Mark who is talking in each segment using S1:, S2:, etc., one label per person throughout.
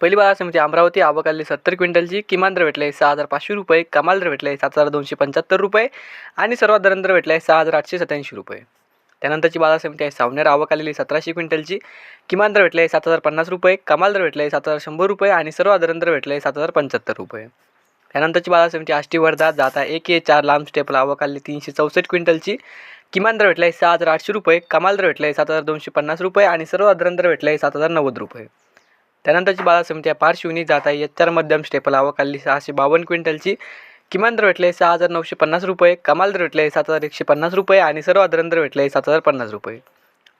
S1: पहिली बाजार समिती अमरावती आवकाली सत्तर क्विंटलची किमान दर भेटले सहा हजार पाचशे रुपये कमाल दर भेटले सात हजार दोनशे पंच्याहत्तर रुपये आणि सर्वात दर दर भेटले सहा हजार आठशे सत्याऐंशी रुपये. त्यानंतरची बाजार समिती आहे सावनेर आवक आलेली सतराशे क्विंटलची किमान दर भेटले सात हजार पन्नास रुपये कमाल दर भेटले सात हजार शंभर रुपये आणि सर्व दर दर भेटले सात हजार पंच्याहत्तर रुपये. त्यानंतरची बाजार समिती आष्टी वर्धा जाता एक ए चार लांब स्टेपल आवक आली तीनशे चौसष्ट क्विंटलची किमान दर भेटले सहा हजार आठशे रुपये कमाल दर भेटले सात हजार दोनशे पन्नास रुपये आणि सर्व दर दर भेटले सात हजार नव्वद रुपये. त्यानंतरची बाजार समिती आहे पारशिवनी जात आहे. एच मध्यम स्टेपल आवकाली सहाशे बावन्न क्विंटलची. किमान दर भेटले सहा हजार नऊशे पन्नास रुपये. कमाल दर भेटले सात हजार एकशे पन्नास रुपये आणि सर्व दर दर भेटले सात हजार पन्नास रुपये.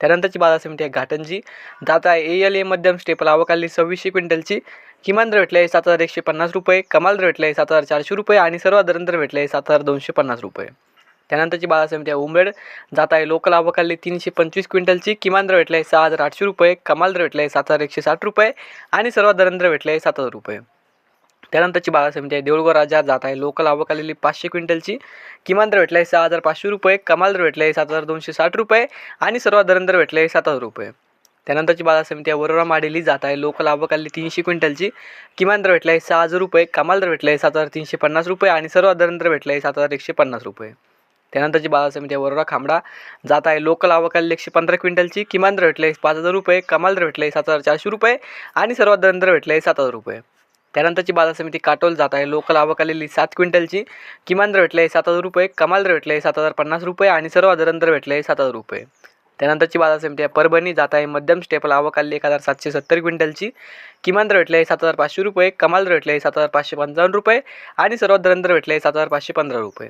S1: त्यानंतरची बाजार समिती आहे घाटंजी जात आहे. ए एल ए मध्यम स्टेपल आवकाली सव्वीसशे क्विंटलची. किमान दर भेटले सात हजार एकशे पन्नास रुपये. कमाल दर भेटले सात हजार चारशे रुपये आणि सर्व दर दर भेटले सात हजार दोनशे पन्नास रुपये. त्यानंतरची बाजार समिती आहे जात आहे. लोकल आवकाली तीनशे पंचवीस क्विंटलची. किमान दर भेटले सहा हजार आठशे रुपये. कमाल दर भेटले सात हजार एकशे साठ रुपये. आणि सर्वात धनद्र भेटलं आहे सात हजार रुपये. त्यानंतरची बाजार समिती आहे. देऊळगाव राजा जात आहे. लोकल आवक आलेली पाचशे क्विंटलची. किमान दर भेटले सहा हजार पाचशे रुपये. कमाल दर भेटले सात हजार दोनशे साठ रुपये. आणि सर्वात दर आहे सात हजार रुपये. त्यानंतरची बाजार समिती आहे. वरोरा माडेली जात आहे. लोकल आवक आलेली तीनशे क्विंटलची. किमान दर भेटले सहा हजार रुपये. कमाल दर भेटले सात हजार तीनशे पन्नास रुपये. आणि सर्वात धनंदर भेटलं आहे सात हजार एकशे पन्नास रुपये. त्यानंतरची बाजार समिती आहे वरोरा खांबडा. जात आहे लोकल आवक एकशे पंधरा क्विंटलची. किमान दर भेटले पाच हजार रुपये कमाल दर भेटले सात हजार चारशे रुपये आणि सर्वात दर भेटले सात हजार रुपये. त्यानंतरची बाजार समिती काटोल जात आहे लोकल आवक आलेली सात क्विंटलची. किमान दर भेटले सात हजार रुपये कमाल दर भेटले सात हजार पन्नास रुपये आणि सर्व दर भेटले सात हजार रुपये. त्यानंतरची बाजार समिती आहे परभणी. जात आहे मध्यम स्टेपल आवक आलेली एक हजार सातशे सत्तर क्विंटलची. किमान दर भेटले सात हजार पाचशे रुपये कमाल दर भेटले सात हजार पाचशे पंचावन्न रुपये आणि सर्वात दर भेटले सात हजार पाचशे पंधरा रुपये.